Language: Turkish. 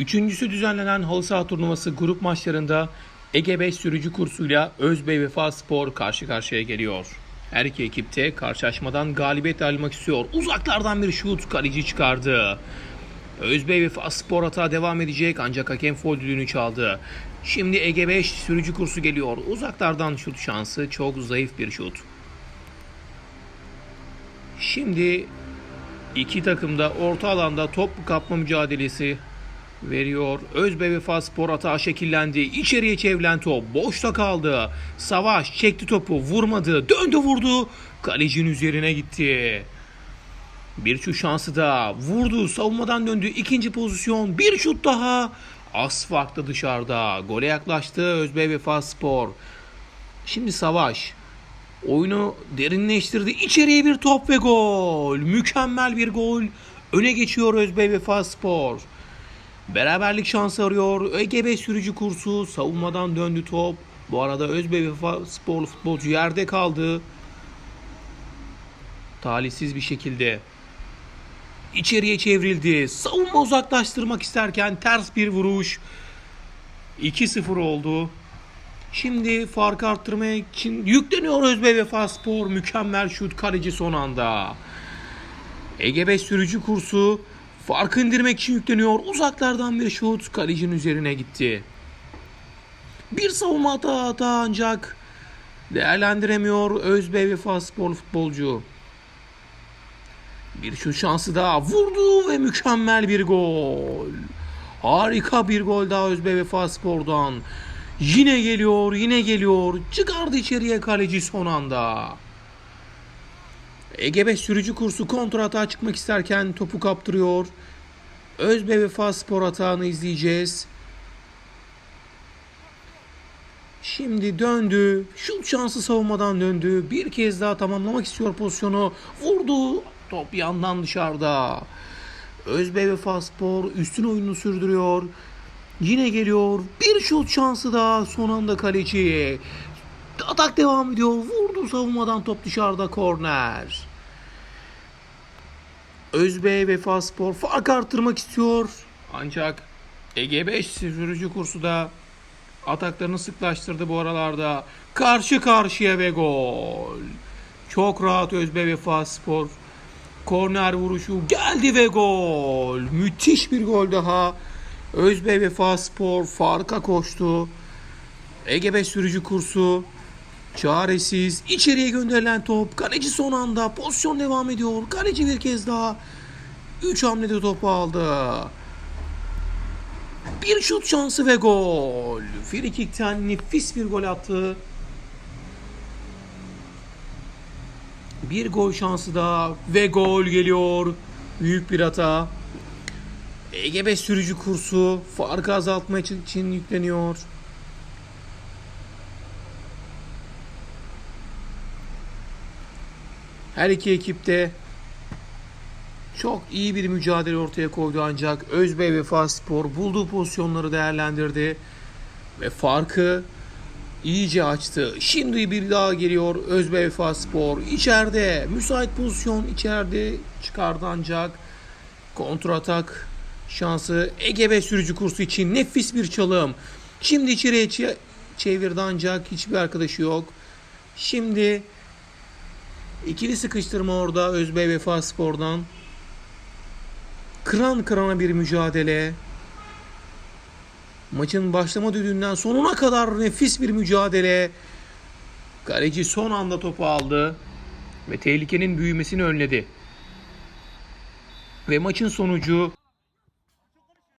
Üçüncüsü düzenlenen halı saha turnuvası grup maçlarında Ege 5 sürücü kursuyla Özbey Vefa Spor karşı karşıya geliyor. Her iki ekip de karşılaşmadan galibiyet almak istiyor. Uzaklardan bir şut kaleci çıkardı. Özbey Vefa Spor hata devam edecek ancak hakem foul düdüğünü çaldı. Şimdi Ege 5 sürücü kursu geliyor. Uzaklardan şut şansı çok zayıf bir şut. Şimdi iki takım da orta alanda top kapma mücadelesi veriyor. Özbe Vefa Spor hata şekillendi. İçeriye çevrilen top boşta kaldı. Savaş çekti topu vurmadı. Döndü vurdu. Kalecinin üzerine gitti. Bir şut şansı da vurdu. Savunmadan döndü. İkinci pozisyon. Bir şut daha. Farklı dışarıda. Gole yaklaştı Özbe Vefa Spor. Şimdi Savaş. Oyunu derinleştirdi. İçeriye bir top ve gol. Mükemmel bir gol. Öne geçiyor Özbey Vefa Spor. Beraberlik şansı arıyor. ÖGB sürücü kursu savunmadan döndü top. Bu arada Özbey Vefa Spor futbolcu yerde kaldı. Talihsiz bir şekilde içeriye çevrildi. Savunma uzaklaştırmak isterken ters bir vuruş. 2-0 oldu. Şimdi farkı arttırmak için yükleniyor Özbey Vefa Spor. Mükemmel şut kaleci son anda. Ege 5 sürücü kursu farkı indirmek için yükleniyor. Uzaklardan bir şut kalecinin üzerine gitti. Bir savunma hata hata ancak değerlendiremiyor Özbey Vefa Spor futbolcu. Bir şut şansı daha vurdu ve mükemmel bir gol. Harika bir gol daha Özbey Vefa Spor'dan. Yine geliyor, yine geliyor. Çıkardı içeriye kaleci son anda. Ege sürücü kursu kontra atağa çıkmak isterken topu kaptırıyor. Özbe Vefa Spor atağını izleyeceğiz. Şimdi döndü. Şut şansı savunmadan döndü. Bir kez daha tamamlamak istiyor pozisyonu. Vurdu. Top yandan dışarıda. Özbe Vefa Spor üstün oyununu sürdürüyor. Yine geliyor. Bir şut şansı daha son anda kaleci. Atak devam ediyor. Vurdu savunmadan top dışarıda korner. Özbey Vefa Spor fark arttırmak istiyor. Ancak Ege 5 sürücü kursu da ataklarını sıklaştırdı bu aralarda. Karşı karşıya ve gol. Çok rahat Özbey Vefa Spor. Korner vuruşu geldi ve gol. Müthiş bir gol daha. Özbey Vefa Spor farka koştu. Ege 5 sürücü kursu çaresiz. içeriye gönderilen top. Kaleci son anda pozisyon devam ediyor. Kaleci bir kez daha 3 hamlede topu aldı. Bir şut şansı ve gol. Frikik'ten nefis bir gol attı. Bir gol şansı daha ve gol geliyor. Büyük bir hata. EGB sürücü kursu farkı azaltmak için, için yükleniyor. Her iki ekip de çok iyi bir mücadele ortaya koydu ancak Özbey Vefa Spor bulduğu pozisyonları değerlendirdi ve farkı iyice açtı. Şimdi bir daha geliyor Özbey Vefa Spor. İçeride müsait pozisyon içeride çıkardı ancak kontratak şansı Ege sürücü kursu için nefis bir çalım. Şimdi içeriye çe- çevirdi ancak hiçbir arkadaşı yok. Şimdi ikili sıkıştırma orada Özbey Vefa Spor'dan. Kıran kırana bir mücadele. Maçın başlama düdüğünden sonuna kadar nefis bir mücadele. Kaleci son anda topu aldı ve tehlikenin büyümesini önledi. Ve maçın sonucu